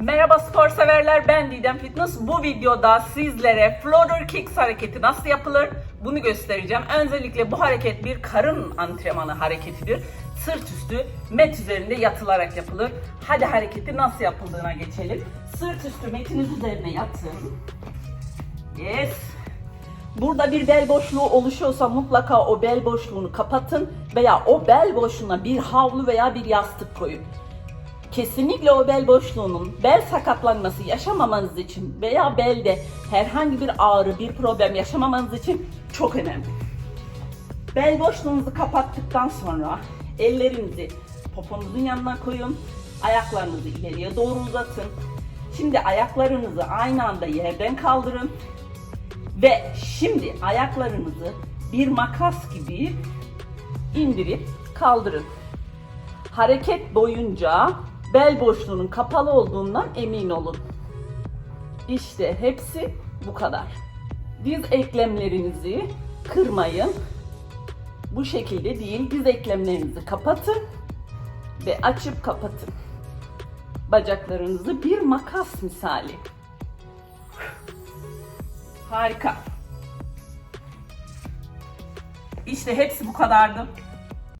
Merhaba spor severler ben Didem Fitness. Bu videoda sizlere Floater Kicks hareketi nasıl yapılır bunu göstereceğim. Öncelikle bu hareket bir karın antrenmanı hareketidir. Sırt üstü met üzerinde yatılarak yapılır. Hadi hareketi nasıl yapıldığına geçelim. Sırt üstü metiniz üzerine yatın. Yes. Burada bir bel boşluğu oluşuyorsa mutlaka o bel boşluğunu kapatın veya o bel boşluğuna bir havlu veya bir yastık koyun. Kesinlikle o bel boşluğunun bel sakatlanması yaşamamanız için veya belde herhangi bir ağrı, bir problem yaşamamanız için çok önemli. Bel boşluğunuzu kapattıktan sonra ellerinizi poponuzun yanına koyun. Ayaklarınızı ileriye doğru uzatın. Şimdi ayaklarınızı aynı anda yerden kaldırın. Ve şimdi ayaklarınızı bir makas gibi indirip kaldırın. Hareket boyunca bel boşluğunun kapalı olduğundan emin olun. İşte hepsi bu kadar. Diz eklemlerinizi kırmayın. Bu şekilde değil, diz eklemlerinizi kapatın ve açıp kapatın. Bacaklarınızı bir makas misali. Harika. İşte hepsi bu kadardı.